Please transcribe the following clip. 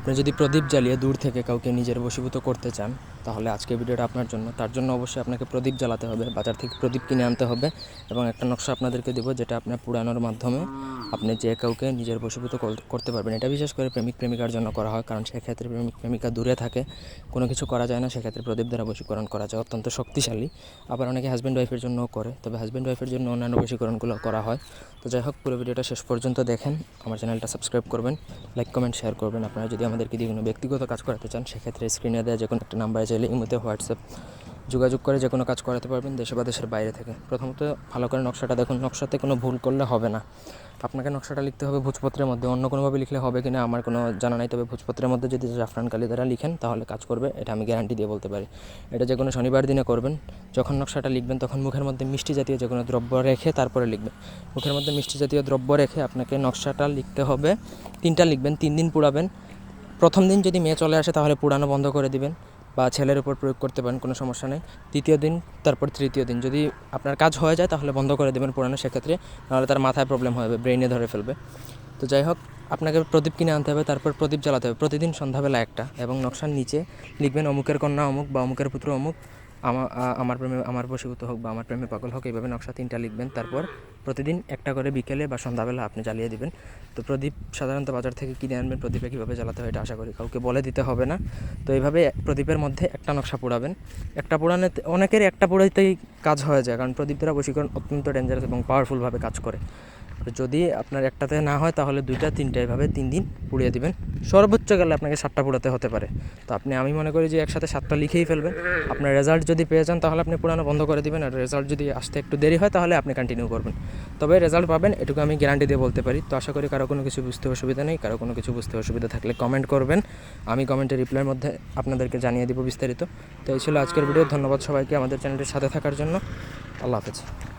আপনি যদি প্রদীপ জ্বালিয়ে দূর থেকে কাউকে নিজের বশীভূত করতে চান, তাহলে আজকের ভিডিওটা আপনার জন্য। তার জন্য অবশ্যই আপনাকে প্রদীপ জ্বালাতে হবে, বাজার থেকে প্রদীপ কিনে আনতে হবে এবং একটা নকশা আপনাদেরকে দেবো যেটা আপনার পুরানোর মাধ্যমে আপনি যে কাউকে নিজের বশীভূত করতে পারবেন। এটা বিশেষ করে প্রেমিক প্রেমিকার জন্য করা হয়, কারণ সেক্ষেত্রে প্রেমিক প্রেমিকা দূরে থাকে, কোনো কিছু করা যায় না, সেক্ষেত্রে প্রদীপ দ্বারা বশীকরণ করা যায়। অত্যন্ত শক্তিশালী। আবার অনেকে হাজব্যান্ড ওয়াইফের জন্যও করে, তবে হাজব্যান্ড ওয়াইফের জন্য অন্যান্য বশীকরণগুলো করা হয়। তো যাই হোক, পুরো ভিডিওটা শেষ পর্যন্ত দেখেন। আমার চ্যানেলটা সাবস্ক্রাইব করবেন লাইক কমেন্ট শেয়ার করবেন। আপনারা যদি আমাদেরকে দিয়ে কোনো ব্যক্তিগত কাজ করাতে চান, সেক্ষেত্রে স্ক্রিনে দেওয়া যে কোনো একটা নাম্বারে চাইলে ইমোতে হোয়াটসঅ্যাপ যোগাযোগ করে যে কোনো কাজ করাতে পারবেন দেশে বা দেশের বাইরে থেকে। প্রথমত ভালো করে নকশাটা দেখুন। নকশাতে কোনো ভুল করলে হবে না। আপনাকে নকশাটা লিখতে হবে ভোজপত্রের মধ্যে। অন্য কোনোভাবে লিখলে হবে কিনা আমার কোনো জানা নাই। তবে ভোজপত্রের মধ্যে যদি জাফরান কালি দ্বারা লিখেন, তাহলে কাজ করবে। এটা আমি গ্যারান্টি দিয়ে বলতে পারি। এটা যে কোনো শনিবার দিনে করবেন। যখন নকশাটা লিখবেন, তখন মুখের মধ্যে মিষ্টি জাতীয় যে কোনো দ্রব্য রেখে তারপরে লিখবেন। মুখের মধ্যে মিষ্টি জাতীয় দ্রব্য রেখে আপনাকে নকশাটা লিখতে হবে। তিনটা লিখবেন, তিন দিন পুরাবেন প্রথম দিন যদি মেয়ে চলে আসে, তাহলে পুরানো বন্ধ করে দিবেন বা ছেলের উপর প্রয়োগ করতে পারেন, কোনো সমস্যা নেই। দ্বিতীয় দিন, তারপর তৃতীয় দিন, যদি আপনার কাজ হয়ে যায়, তাহলে বন্ধ করে দেবেন পুরানো, সেক্ষেত্রে নাহলে তার মাথায় প্রবলেম হবে ব্রেনে ধরে ফেলবে। তো যাই হোক, আপনাকে প্রদীপ কিনে আনতে হবে, তারপর প্রদীপ জ্বালাতে হবে। প্রতিদিন সন্ধ্যাবেলা একটা এবং নকশার নিচে লিখবেন অমুকের কন্যা অমুক বা অমুকের পুত্র অমুক। আমা- আ- আমার প্রেমে, আমার বসীভূত হোক বা আমার প্রেমে পাগল হোক, এইভাবে নকশা তিনটা লিখবেন। তারপর প্রতিদিন একটা করে বিকেলে বা সন্ধ্যাবেলা আপনি জ্বালিয়ে দিবেন। তো প্রদীপ সাধারণত বাজার থেকে কিনে আনবেন, প্রদীপে কীভাবে জ্বালাতে হয় এটা আশা করি কাউকে বলে দিতে হবে না। তো এইভাবে প্রদীপের মধ্যে একটা নকশা পোড়াবেন। একটা পোড়ানে অনেকেরই একটা পোড়াইতেই কাজ হয়ে যায়, কারণ প্রদীপ দ্বারা বশীকরণ অত্যন্ত ডেঞ্জারাস এবং পাওয়ারফুলভাবে কাজ করে। যদি আপনার একটাতে না হয়, তাহলে দুইটা, তিনটা এভাবে তিন দিন পুড়িয়ে দিবেন। সর্বোচ্চ গেলে আপনাকে সাতটা পোড়াতে হতে পারে। তো আপনি, আমি মনে করি যে একসাথে সাতটা লিখেই ফেলবেন। আপনার রেজাল্ট যদি পেয়ে যান, তাহলে আপনি পুরানো বন্ধ করে দিবেন। আর রেজাল্ট যদি আসতে একটু দেরি হয়, তাহলে আপনি কন্টিনিউ করবেন। তবে রেজাল্ট পাবেন, এটুকু আমি গ্যারান্টি দিয়ে বলতে পারি। তো আশা করি কারও কোনো কিছু বুঝতে অসুবিধা নেই। কারও কোনো কিছু বুঝতে অসুবিধা থাকলে কমেন্ট করবেন। আমি কমেন্টের রিপ্লাইয়ের মধ্যে আপনাদেরকে জানিয়ে দিব বিস্তারিত। তো এই ছিল আজকের ভিডিও ধন্যবাদ সবাইকে আমাদের চ্যানেলের সাথে থাকার জন্য। আল্লাহ হাফেজ।